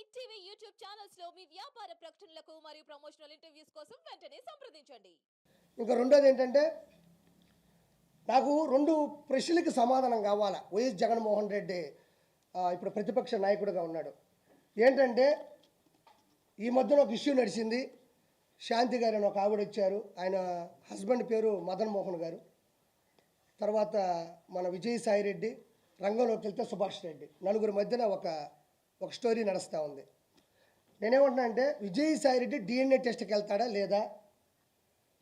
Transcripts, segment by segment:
Hit TV YouTube ఛానల్స్లో మీ వ్యాపార ప్రకటనలకు మరియు ప్రమోషనల్ ఇంటర్వ్యూస్ కోసం వెంటనే సంప్రదించండి. ఇంకా రెండోది ఏంటంటే నాకు రెండు ప్రశ్నలకు సమాధానం కావాలా? వైఎస్ జగన్మోహన్ రెడ్డి ఇప్పుడు ప్రతిపక్ష నాయకుడిగా ఉన్నాడు. ఏంటంటే ఈ మధ్యన ఒక ఇష్యూ నడిచింది. శాంతి గారు అని ఒక ఆవిడ వచ్చారు. ఆయన హస్బెండ్ పేరు మదన్ మోహన్ గారు. తర్వాత మన విజయసాయి రెడ్డి రంగంలోకి వెళ్తే సుభాష్ రెడ్డి. నలుగురి మధ్యన ఒక ఒక స్టోరీ నడుస్తూ ఉంది. నేనేమంటున్నా అంటే విజయసాయి రెడ్డి డిఎన్ఏ టెస్ట్కి వెళ్తాడా లేదా?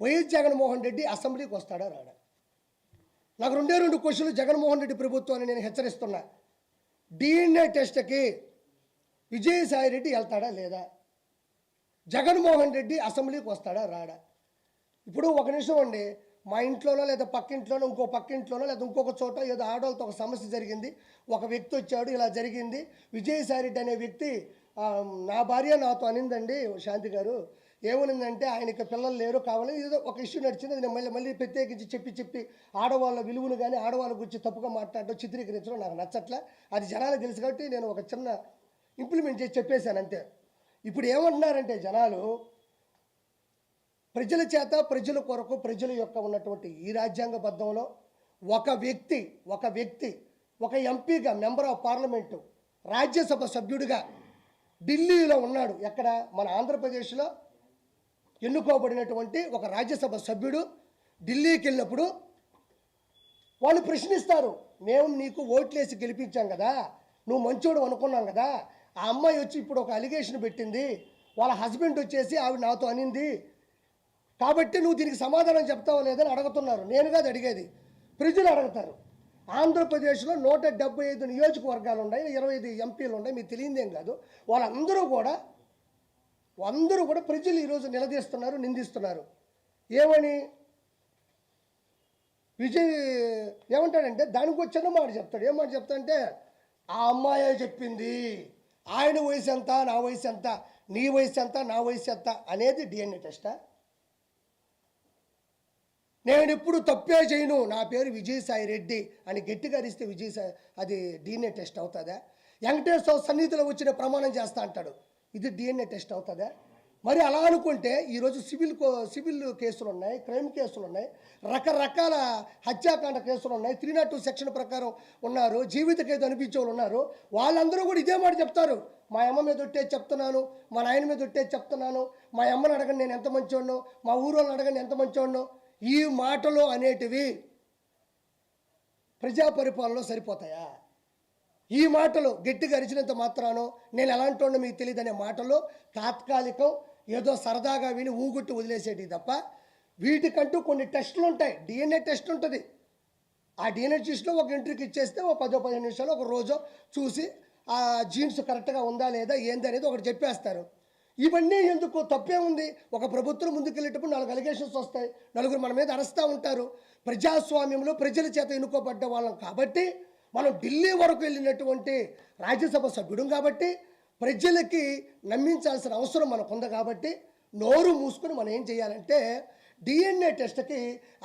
వైఎస్ జగన్మోహన్ రెడ్డి అసెంబ్లీకి వస్తాడా రాడా? నాకు రెండే రెండు క్వశ్చన్లు జగన్మోహన్ రెడ్డి ప్రభుత్వాన్ని నేను హెచ్చరిస్తున్నా. డిఎన్ఏ టెస్ట్కి విజయసాయి రెడ్డి వెళ్తాడా లేదా? జగన్మోహన్ రెడ్డి అసెంబ్లీకి వస్తాడా రాడా? ఇప్పుడు ఒక నిమిషం అండి. మా ఇంట్లోనో లేదా పక్కింట్లోనో ఇంకో పక్కింట్లోనో లేదా ఇంకొక చోట ఏదో ఆడవాళ్ళతో ఒక సమస్య జరిగింది. ఒక వ్యక్తి వచ్చాడు ఇలా జరిగింది. విజయసాయి రెడ్డి అనే వ్యక్తి నా భార్య నాతో అనిందండి శాంతి గారు. ఏమనిందంటే ఆయనకి పిల్లలు లేరు కావాలి ఏదో ఒక ఇష్యూ నడిచింది నేను మళ్ళీ మళ్ళీ ప్రత్యేకించి చెప్పి చెప్పి ఆడవాళ్ళ విలువను కానీ ఆడవాళ్ళ గురించి తప్పుగా మాట్లాడడం చిత్రీకరించడం నాకు నచ్చట్లే. అది జనాలకు తెలుసు కాబట్టి నేను ఒక చిన్న ఇంప్లిమెంట్ చేసి చెప్పేశాను అంతే. ఇప్పుడు ఏమంటున్నారంటే జనాలు ప్రజల చేత ప్రజల కొరకు ప్రజల యొక్క ఉన్నటువంటి ఈ రాజ్యాంగబద్ధంలో ఒక వ్యక్తి ఒక వ్యక్తి ఒక ఎంపీగా మెంబర్ ఆఫ్ పార్లమెంటు రాజ్యసభ సభ్యుడిగా ఢిల్లీలో ఉన్నాడు. ఎక్కడ? మన ఆంధ్రప్రదేశ్లో ఎన్నుకోబడినటువంటి ఒక రాజ్యసభ సభ్యుడు ఢిల్లీకి వెళ్ళినప్పుడు వాళ్ళు ప్రశ్నిస్తారు మేము నీకు ఓట్లేసి గెలిపించాం కదా నువ్వు మంచోడు అనుకున్నాం కదా ఆ అమ్మాయి వచ్చి ఇప్పుడు ఒక అలిగేషన్ పెట్టింది వాళ్ళ హస్బెండ్ వచ్చేసి ఆవిడ నాతో అనింది కాబట్టి నువ్వు దీనికి సమాధానం చెప్తావా లేదని అడుగుతున్నారు. నేను కాదు అడిగేది. ప్రజలు అడుగుతారు. ఆంధ్రప్రదేశ్లో నూట డెబ్బై ఐదు నియోజకవర్గాలు ఉన్నాయి ఇరవై ఐదు ఎంపీలు ఉన్నాయి మీకు తెలియదేం కాదు. వాళ్ళందరూ కూడా అందరూ కూడా ప్రజలు ఈరోజు నిలదీస్తున్నారు నిందిస్తున్నారు. ఏమని? విజయ్ ఏమంటాడంటే దానికి వచ్చిన మాట చెప్తాడు. ఏం మాట చెప్తాడంటే ఆ అమ్మాయే చెప్పింది. ఆయన వయసు ఎంత నా వయసు ఎంత నీ వయసు ఎంత నా వయసు ఎంత అనేది డిఎన్ఏ టెస్టా? నేను ఎప్పుడు తప్పే చేయను. నా పేరు విజయసాయి రెడ్డి అని గట్టిగా అరిస్తే విజయసాయి అది డిఎన్ఏ టెస్ట్ అవుతుందా? వెంకటేశ్వర సన్నిధిలో వచ్చిన ప్రమాణం చేస్తా అంటాడు. ఇది డిఎన్ఏ టెస్ట్ అవుతుందా? మరి అలా అనుకుంటే ఈరోజు సివిల్ కో సివిల్ కేసులు ఉన్నాయి క్రైమ్ కేసులు ఉన్నాయి రకరకాల హత్యాకాండ కేసులు ఉన్నాయి త్రీ నాట్ టూ సెక్షన్ ప్రకారం ఉన్నారు జీవిత ఖైదు అనిపించే వాళ్ళు ఉన్నారు. వాళ్ళందరూ కూడా ఇదే మాట చెప్తారు. మా అమ్మ మీద ఒట్టేది చెప్తున్నాను మా నాయన మీద ఒట్టేది చెప్తున్నాను మా అమ్మని అడగండి నేను ఎంత మంచివాడినో మా ఊరోళ్ళని అడగండి ఎంత మంచివాడినో ఈ మాటలు అనేటివి ప్రజా పరిపాలనలో సరిపోతాయా? ఈ మాటలు గట్టిగా అరిచినంత మాత్రానో నేను ఎలాంటి వాడిని మీకు తెలియదు అనే మాటలు తాత్కాలికం ఏదో సరదాగా విని ఊగుట్టు వదిలేసేటి తప్ప వీటికంటూ కొన్ని టెస్టులు ఉంటాయి డిఎన్ఏ టెస్ట్ ఉంటుంది ఆ డిఎన్ఏ టెస్ట్లో ఒక ఎంట్రీకి ఇచ్చేస్తే ఒక పదో పదిహేను నిమిషాలు ఒక రోజు చూసి ఆ జీన్స్ కరెక్ట్గా ఉందా లేదా ఏంది అనేది ఒకటి చెప్పేస్తారు. ఇవన్నీ ఎందుకు? తప్పే ఉంది. ఒక ప్రభుత్వం ముందుకెళ్ళేటప్పుడు నాలుగు అలిగేషన్స్ వస్తాయి. నలుగురు మన మీద అరస్తూ ఉంటారు. ప్రజాస్వామ్యంలో ప్రజల చేత ఎన్నుకోబడ్డ వాళ్ళం కాబట్టి మనం ఢిల్లీ వరకు వెళ్ళినటువంటి రాజ్యసభ సభ్యుడు కాబట్టి ప్రజలకి నమ్మించాల్సిన అవసరం మనకు ఉంది కాబట్టి నోరు మూసుకొని మనం ఏం చేయాలంటే డిఎన్ఏ టెస్ట్కి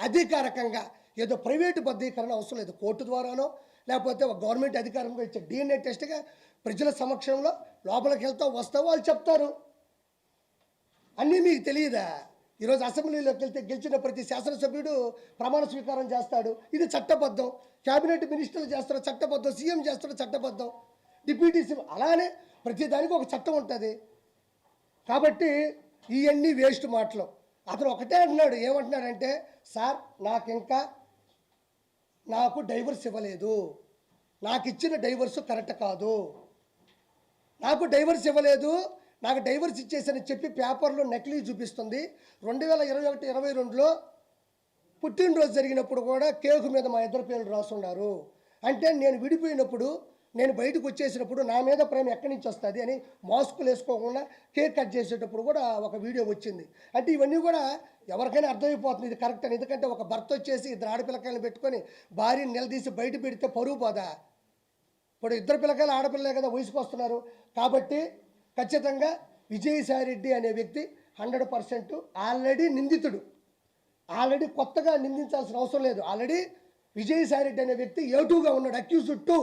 అధికారికంగా ఏదో ప్రైవేటు బద్దీకరణ అవసరం లేదు. కోర్టు ద్వారానో లేకపోతే ఒక గవర్నమెంట్ అధికారంగా ఇచ్చే డిఎన్ఏ టెస్ట్గా ప్రజల సమక్షంలో లోపలికి వెళ్తావు వస్తావు వాళ్ళు చెప్తారు. అన్నీ మీకు తెలియదా? ఈరోజు అసెంబ్లీలోకి వెళ్తే గెలిచిన ప్రతి శాసనసభ్యుడు ప్రమాణ స్వీకారం చేస్తాడు. ఇది చట్టబద్ధం. క్యాబినెట్ మినిస్టర్లు చేస్తారు చట్టబద్ధం సీఎం చేస్తారు చట్టబద్ధం. డిప్యూటీ సీఎం అలానే ప్రతి దానికి ఒక చట్టం ఉంటుంది. కాబట్టి ఇవన్నీ వేస్ట్ మాటలు. అతను ఒకటే అంటున్నాడు. ఏమంటున్నాడంటే సార్ నాకు ఇంకా నాకు డైవర్స్ ఇవ్వలేదు. నాకు ఇచ్చిన డైవర్స్ కరెక్ట్ కాదు. నాకు డైవర్స్ ఇవ్వలేదు. నాకు డైవర్స్ ఇచ్చేసని చెప్పి పేపర్లో నకిలీ చూపిస్తుంది. రెండు వేల ఇరవై ఒకటి ఇరవై రెండులో పుట్టినరోజు జరిగినప్పుడు కూడా కేకు మీద మా ఇద్దరు పేర్లు రాసున్నారు. అంటే నేను విడిపోయినప్పుడు నేను బయటకు వచ్చేసినప్పుడు నా మీద ప్రేమ ఎక్కడి నుంచి వస్తుంది అని మాస్కులు వేసుకోకుండా కేక్ కట్ చేసేటప్పుడు కూడా ఒక వీడియో వచ్చింది. అంటే ఇవన్నీ కూడా ఎవరికైనా అర్థమైపోతుంది ఇది కరెక్ట్ అని. ఎందుకంటే ఒక భర్త వచ్చేసి ఇద్దరు ఆడపిల్లకాయలు పెట్టుకొని భార్యని నిలదీసి బయట పెడితే పరువు పోదా ఇప్పుడు ఇద్దరు పిల్లకాయలు ఆడపిల్లలే కదా వయసుకు వస్తున్నారు కాబట్టి ఖచ్చితంగా విజయసాయి రెడ్డి అనే వ్యక్తి హండ్రెడ్ పర్సెంట్ ఆల్రెడీ నిందితుడు. ఆల్రెడీ కొత్తగా నిందించాల్సిన అవసరం లేదు. ఆల్రెడీ విజయసాయి రెడ్డి అనే వ్యక్తి ఏటూగా ఉన్నాడు? Accused two.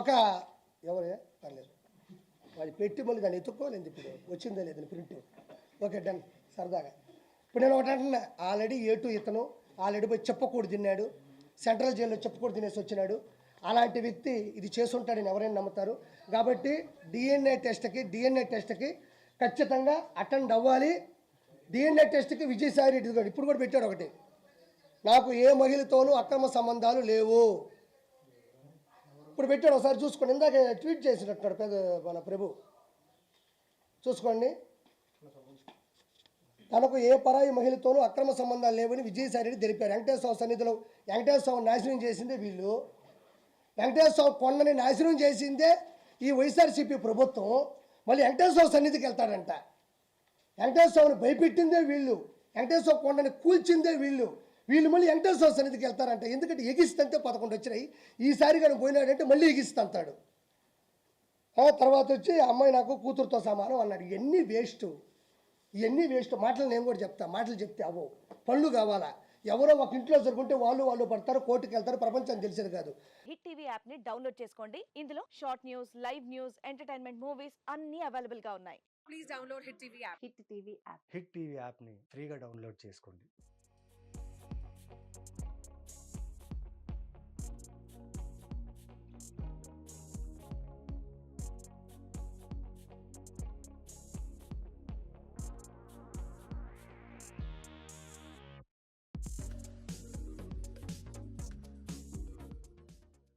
ఒక ఎవరే? పర్లేదు. వాళ్ళు పెట్టి మళ్ళీ దాన్ని ఎత్తుక్కోలేదు ఇప్పుడు వచ్చిందో లేదని ప్రింట్. Okay done. సరదాగా. ఇప్పుడు నేను ఒకటి అంటున్నా. ఆల్రెడీ ఏటు ఇతను ఆల్రెడీ పోయి చెప్పకూడదు తిన్నాడు. సెంట్రల్ జైల్లో చెప్పకూడదు తినేసి వచ్చినాడు. అలాంటి వ్యక్తి ఇది చేసుంటాడని ఎవరైనా నమ్ముతారు. కాబట్టి డిఎన్ఏ టెస్ట్కి డిఎన్ఏ టెస్ట్కి ఖచ్చితంగా అటెండ్ అవ్వాలి. డిఎన్ఏ టెస్ట్కి విజయసాయి రెడ్డి ఇప్పుడు కూడా పెట్టాడు ఒకటి. నాకు ఏ మహిళతోనూ అక్రమ సంబంధాలు లేవు. ఇప్పుడు పెట్టాడు ఒకసారి చూసుకోండి. ఇందాక ట్వీట్ చేసినట్టున్నాడు పెద్ద మన ప్రభు. చూసుకోండి. తనకు ఏ పరాయి మహిళతోనూ అక్రమ సంబంధాలు లేవని విజయసాయి రెడ్డి తెలిపారు. వెంకటేశ్వర సన్నిధిలో వెంకటేశ్వర నాశనం చేసిందే వీళ్ళు. వెంకటేశ్వర కొండని నాశనం చేసిందే ఈ వైఎస్ఆర్సీపీ ప్రభుత్వం. మళ్ళీ వెంకటేశ్వర సన్నిధికి వెళ్తాడంట. వెంకటేశ్వరని భయపెట్టిందే వీళ్ళు. వెంకటేశ్వర కొండని కూల్చిందే వీళ్ళు. వీళ్ళు మళ్ళీ వెంకటేశ్వర సన్నిధికి వెళ్తారంట. ఎందుకంటే ఎగిస్తంటే పదకొండు వచ్చినాయి. ఈసారి కానీ పోయినాడంటే మళ్ళీ ఎగిస్తంటాడు. తర్వాత వచ్చి అమ్మాయి నాకు కూతురుతో సమానం అన్నాడు. ఇవన్నీ వేస్ట్. ఇవన్నీ వేస్ట్. మాటలు నేను కూడా చెప్తా. మాటలు చెప్తే అవో పళ్ళు కావాలా? ఎవరో ఒక ఇంట్లో జరుగుంటే వాళ్ళు వాళ్ళు పడతారు కోర్టుకు వెళ్తారు ప్రపంచం తెలిసేది కాదు. హిట్ టీవీ యాప్ని డౌన్లోడ్ చేసుకోండి. ఇందులో short news live news entertainment movies అన్ని అవైలబుల్గా ఉన్నాయి. please download Hit TV app. Hit TV app. Hit TV యాప్ని ఫ్రీగా డౌన్లోడ్ చేసుకోండి.